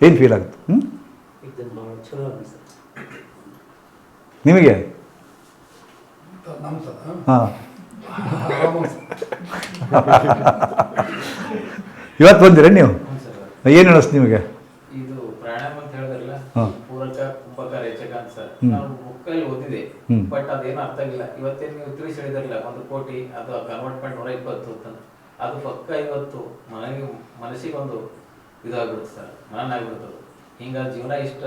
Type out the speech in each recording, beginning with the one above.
ಏನು ಫೀಲ್ ಆಗುತ್ತೆ? ಹ್ಞೂ ನಿಮಗೆ? ಹಾಂ. ಇವತ್ತು ಬಂದಿರ ನೀವು? ಏನು ಅನಿಸ್ತು ನಿಮಗೆ? ಇದು ಪ್ರಾಣಾಯಾಮ ಅಂತ ಹೇಳಿದ್ರಲ್ಲ ಪೂರಕ ರೇಚಕ ಅಂತ ಸರ್. ಹ್ಮ್. ನಾವು ಬುಕ್ಕಲ್ಲಿ ಓದಿದೆ ಹ್ಮ್. ಬಟ್ ಅದೇನು ಅರ್ಥ ಆಗಿಲ್ಲ. ಇವತ್ತೇನು ನೀವು ತಿಳಿಸಿ ಹೇಳಿದ್ರಲ್ಲ ಒಂದು ಕೋಟಿ ಅದು ಕನ್ವರ್ಟ್ಮೆಂಟ್ ನೂರ ಇಪ್ಪತ್ತು ಅಂತ. ಅದು ಪಕ್ಕ ಇವತ್ತು ಮನೆಗೆ ಮನಸ್ಸಿಗೆ ಒಂದು ಇದಾಗ್ಬಿಡುತ್ತೆ ಸರ್ ಮನನ ಆಗ್ಬಿಡ್ತದೆ ಹಿಂಗ ಜೀವನ ಇಷ್ಟ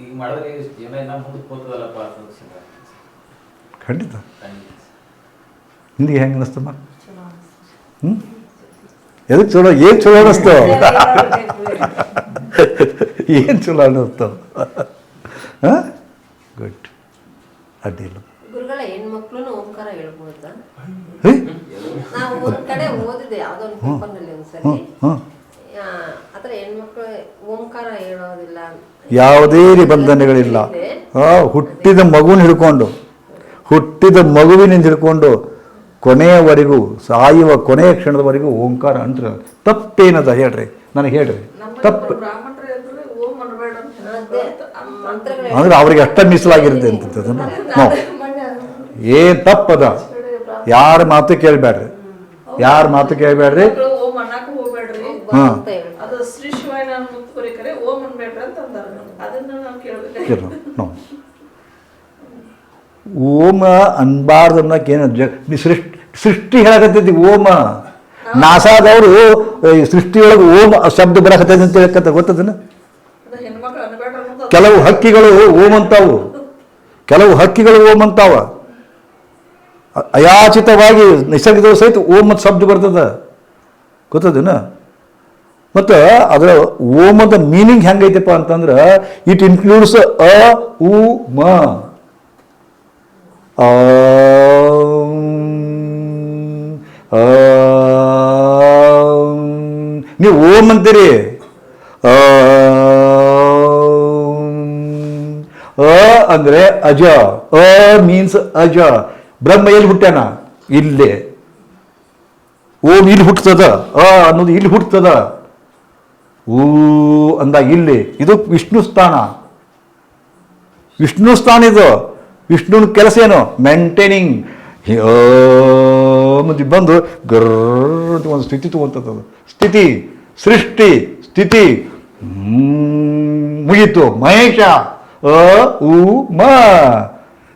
ಈಗ ಮಾಡಿದ್ರೆ ಇಷ್ಟು ಜೀವನ ಇನ್ನ ಮುಂದಕ್ಕೆ ಹೋಗ್ತದಲ್ಲಪ್ಪ ಅಂತ. ಖಂಡಿತ. ನಿಂದಿಗೆ ಹೆಂಗೆ ಅನಿಸ್ತಮ್ಮ ಹ್ಞೂ ಎದಕ್ಕೆ ಚಲೋ ಏನು ಚಲೋ ಅನ್ನಿಸ್ತು ಏನು ಚಲೋ ಅನ್ನಿಸ್ತು ಹಾಂ? ಗುಡ್ ಅಡ್ಡಿಲ್ಲ. ಗುರುಗಳ ಹೆಣ್ಮಕ್ಳು ಓಂಕಾರ ಹೇಳ್ಬೋದಾ? ಹೇ? ನಾವು ಒಂದ್ ಕಡೆ ಓದಿದೆ ಯಾವ್ದೋ ಒಂದು ಪೇಪರ್ನಲ್ಲಿ ಒಂದ್ಸರಿ ಯಾವುದೇ ನಿಬಂಧನೆಗಳಿಲ್ಲ. ಹುಟ್ಟಿದ ಮಗುನ ಹಿಡ್ಕೊಂಡು ಹುಟ್ಟಿದ ಮಗುವಿನಿಂದ ಹಿಡ್ಕೊಂಡು ಕೊನೆಯವರೆಗೂ ಸಾಯುವ ಕೊನೆಯ ಕ್ಷಣದವರೆಗೂ ಓಂಕಾರ ಅಂತ ತಪ್ಪೇನದ ಹೇಳ್ರಿ? ನನಗೆ ಹೇಳ್ರಿ. ತಪ್ಪು. ಅಂದ್ರೆ ಅವ್ರಿಗೆ ಅಷ್ಟ ಮೀಸಲಾಗಿರುತ್ತೆ ಅಂತ ಅದನ್ನು ನಾವು ಏನು ತಪ್ಪದ? ಯಾರ ಮಾತು ಕೇಳಬೇಡ್ರಿ ಯಾರ ಮಾತು ಕೇಳಬೇಡ್ರಿ ಹಾ. ಅದು ಶ್ರೀ ಶಿವಾಯ ನಾನು ಓಂ ಅನ್ಬೇಡ್ರಿ ಅಂತ ಅಂದಾರ ಅದನ್ನ ನಾವು ಕೇಳಬೇಕು ಓಮ ಅನ್ಬಾರ್ದು ಅನ್ನೋಕೇನು ಏನು ನೀ ಸೃಷ್ಟಿ ಸೃಷ್ಟಿ ಹೇಳಕತ್ತೈತಿ ಓಮ. ನಾಸಾದವರು ಸೃಷ್ಟಿಯೊಳಗೆ ಓಮ ಶಬ್ದ ಬರಕತ್ತೈತಿ ಅಂತ ಹೇಳಕತ್ತ ಗೊತ್ತದನ ಕೆಲವು ಹಕ್ಕಿಗಳು ಓಮ್ ಅಂತಾವು ಕೆಲವು ಹಕ್ಕಿಗಳು ಓಮ್ ಅಂತಾವ ಅಯಾಚಿತವಾಗಿ ನಿಸರ್ಗದವ್ರು ಸಹಿತ ಓಮ್ ಅಂತ ಶಬ್ದ ಬರ್ತದ. ಗೊತ್ತದೇನ ಮತ್ತು ಅದರ ಓಮದ ಮೀನಿಂಗ್ ಹೆಂಗೈತಪ್ಪ ಅಂತಂದ್ರೆ ಇಟ್ ಇನ್ಕ್ಲೂಡ್ಸ್ ಅ ಉ, ಮ. ನೀವು ಓಂ ಅಂತೀರಿ. ಅ ಅಂದ್ರೆ ಅಜ. ಅ ಮೀನ್ಸ್ ಅಜ. ಬ್ರಹ್ಮ ಎಲ್ಲಿ ಹುಟ್ಟ್ಯಾನ? ಇಲ್ಲಿ. ಓಮ್ ಇಲ್ಲಿ ಹುಟ್ಟುತ್ತದ ಅ ಅನ್ನೋದು ಇಲ್ಲಿ ಹುಟ್ಟುತ್ತದ ಊ ಅಂದ ಇಲ್ಲಿ. ಇದು ವಿಷ್ಣು ಸ್ಥಾನ. ವಿಷ್ಣು ಸ್ಥಾನ ಇದು. ವಿಷ್ಣುನ ಕೆಲಸ ಏನು? ಮೇಂಟೈನಿಂಗ್ ಬಂದು ಗರ್ ಅಂತ ಒಂದು ಸ್ಥಿತಿ ತಗೊಂತದ್ದು ಸ್ಥಿತಿ, ಸೃಷ್ಟಿ, ಸ್ಥಿತಿ. ಮುಗೀತು. ಮಹೇಶ, ಅ, ಉ, ಮ.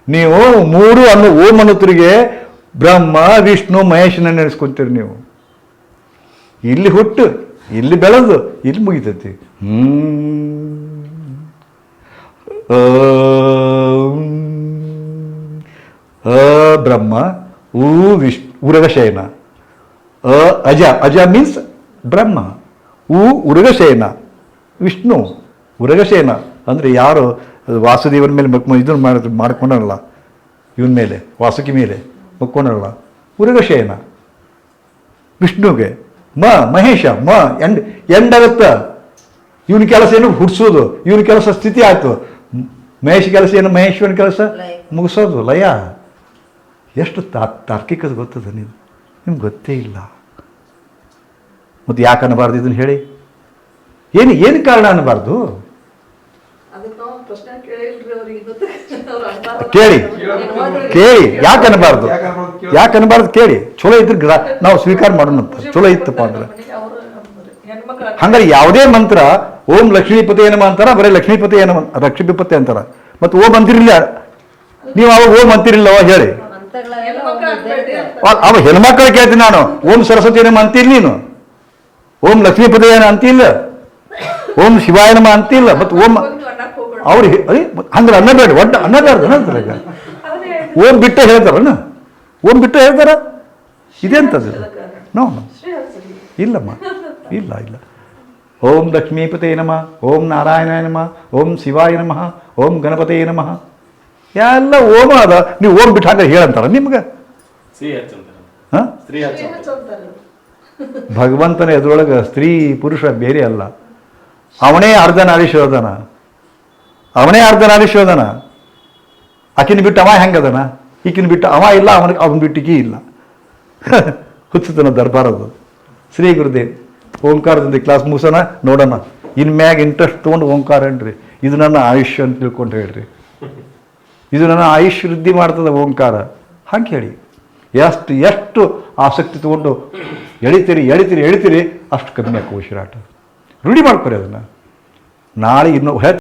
ನೀವು ಮೂರು ಅನ್ನು ಓಂ ಅನ್ನೋತ್ರಿಗೆ ಬ್ರಹ್ಮ, ವಿಷ್ಣು ಮಹೇಶನ ನೆನೆಸ್ಕೊಂತೀರಿ ನೀವು. ಇಲ್ಲಿ ಹುಟ್ಟು. ಇಲ್ಲಿ ಬೆಳೆದು ಇಲ್ಲಿ ಮುಗಿತೈತಿ. ಅಂ, ಬ್ರಹ್ಮ ಉ ವಿಶ್ ಉರಗಶಯನ. ಅ ಅಜ ಅಜ ಮೀನ್ಸ್ ಬ್ರಹ್ಮ. ಉ ಉರಗಶಯನ. ವಿಷ್ಣು ಉರಗಶಯನ. ಅಂದರೆ ಯಾರು? ವಾಸುದೇವನ ಮೇಲೆ ಮಕ್ ಇದನ್ನು ಮಾಡಿ ಮಾಡ್ಕೊಂಡಲ್ಲ ಇವನ ಮೇಲೆ ವಾಸುಕಿ ಮೇಲೆ ಮಕ್ಕೊಂಡಲ್ಲ ಉರಗಶಯನ. ವಿಷ್ಣುಗೆ. ಮ ಮಹೇಶ ಮ ಎಂಡ್ ಎಂಡಾಗತ್ತ. ಇವನ ಕೆಲಸ ಏನು ಹುಡ್ಸೋದು ಇವನ ಕೆಲಸ ಸ್ಥಿತಿ ಆಯ್ತು. ಮಹೇಶ್ ಕೆಲಸ ಏನು ಮಹೇಶ್ವರನ ಕೆಲಸ. ಮುಗಿಸೋದು ಲಯ. ಎಷ್ಟು ತಾ ತಾರ್ಕಿಕದ ಗೊತ್ತದ ನೀವು ನಿಮ್ಗೆ ಗೊತ್ತೇ ಇಲ್ಲ. ಮತ್ತು ಯಾಕೆ ಅನ್ನಬಾರ್ದು ಇದನ್ನು ಹೇಳಿ? ಏನು ಏನು ಕಾರಣ ಅನ್ನಬಾರ್ದು? ಕೇಳಿ. ಕೇಳಿ. ಯಾಕೆ ಅನ್ಬಾರ್ದು? ಯಾಕೆ ಅನ್ಬಾರ್ದು ಕೇಳಿ. ಚಲೋ ಇದ್ರ ನಾವು ಸ್ವೀಕಾರ ಮಾಡೋಣ ಚಲೋ ಇತ್ತಪ್ಪ ಅಂದ್ರೆ. ಹಂಗಾರೆ ಯಾವುದೇ ಮಂತ್ರ ಓಂ ಲಕ್ಷ್ಮೀಪತಿ ಏನಮ್ಮ ಅಂತಾರ, ಬರೀ ಲಕ್ಷ್ಮೀಪತಿ ಏನಮ್ಮ ಲಕ್ಷ್ಮೀಪತಿ ಅಂತಾರ. ಮತ್ತೆ ಓಂ ಅಂತಿರಲಿಲ್ಲ ನೀವು ಅವಾಗ ಓಂ ಅಂತಿರಲಿಲ್ಲವ ಹೇಳಿ. ಅವ- ಹೆಣ್ಮಕ್ಳು ಕೇಳ್ತೀನಿ ನಾನು. ಓಂ ಸರಸ್ವತಿ ಏನಮ್ಮ ಅಂತಿಲ್ಲ ನೀನು. ಓಂ ಲಕ್ಷ್ಮೀಪತಿ ಏನ ಅಂತಿಲ್ಲ ಓಂ ಶಿವಾಯನಮ ಅಂತಿಲ್ಲ ಮತ್ತೆ ಓಂ ಹೋಗಿ ಹಂಗ್ರೆ ಅನ್ನ ಬೇಡ ಹಂಗಾರೆ ಅನ್ನಬೇಡ ಒಡ್ಡ ಅನ್ನಬಾರ್ದು ಅಂತಾರೆ ಈಗ? ಅದನ್ನೇ ಓಂ ಬಿಟ್ಟು ಹೇಳ್ತಾರಣ್ಣ ಓಂ ಬಿಟ್ಟು ಹೇಳ್ತಾರ? ಇದೆಂತ ನೋ ನೋ. ಶ್ರೀ ಹರ್ಸಲಿ. ಇಲ್ಲಮ್ಮ ಇಲ್ಲ ಇಲ್ಲ. ಓಂ ಲಕ್ಷ್ಮೀಪತೇ ನಮಃ ಓಂ ನಾರಾಯಣ ನಮಃ ಓಂ ಶಿವಾಯ ನಮಃ ಓಂ ಗಣಪತೇ ನಮಃ. ಎಲ್ಲ ಓಮ ಅದ ನೀವು ಓಂ ಬಿಟ್ಟು ಹಾಗೆ ಹೇಳಂತಾರ ನಿಮ್ಗೆ? ಹಾಂ? ಭಗವಂತನ ಎದುರೊಳಗೆ ಸ್ತ್ರೀ ಪುರುಷ ಬೇರೆ ಅಲ್ಲ. ಅವನೇ ಅರ್ಧ ನಾರೀಶ್ವರದನ ಅವನೇ ಅರ್ಧ ನಾಲಿಶೋದನ ಆಕಿನ ಬಿಟ್ಟು ಅವ ಹೆಂಗದನ? ಈಕಿನ ಬಿಟ್ಟು ಅವ ಇಲ್ಲ, ಅವನಿಗೆ ಅವನ ಬಿಟ್ಟಿಗೆ ಇಲ್ಲ. ಹುಚ್ಚುತನ ದರ್ಬಾರದು ಶ್ರೀ ಗುರುದೇವ್, ಓಂಕಾರದಿಂದ ಕ್ಲಾಸ್ ಮುಗಿಸೋಣ, ನೋಡೋಣ. ಇನ್ ಮ್ಯಾಗ ಇಂಟ್ರೆಸ್ಟ್ ತೊಗೊಂಡು ಓಂಕಾರ ಏನ್ರಿ? ಇದು ನನ್ನ ಆಯುಷ್ಯ ಅಂತ ತಿಳ್ಕೊಂಡು ಹೇಳ್ರಿ. ಇದು ನನ್ನ ಆಯುಷ್ ವೃದ್ಧಿ ಮಾಡ್ತದೆ ಓಂಕಾರ. ಹಂಗೆ ಹೇಳಿ. ಎಷ್ಟು ಎಷ್ಟು ಆಸಕ್ತಿ ತೊಗೊಂಡು ಎಳಿತೀರಿ ಎಳಿತೀರಿ ಎಳಿತೀರಿ, ಅಷ್ಟು ಕಮ್ಮಿ ಆಕೋ ಉಸಿರಾಟ. ರೂಢಿ ಮಾಡ್ಕೊರಿ ಅದನ್ನು. ನಾಳೆ ಇನ್ನೂ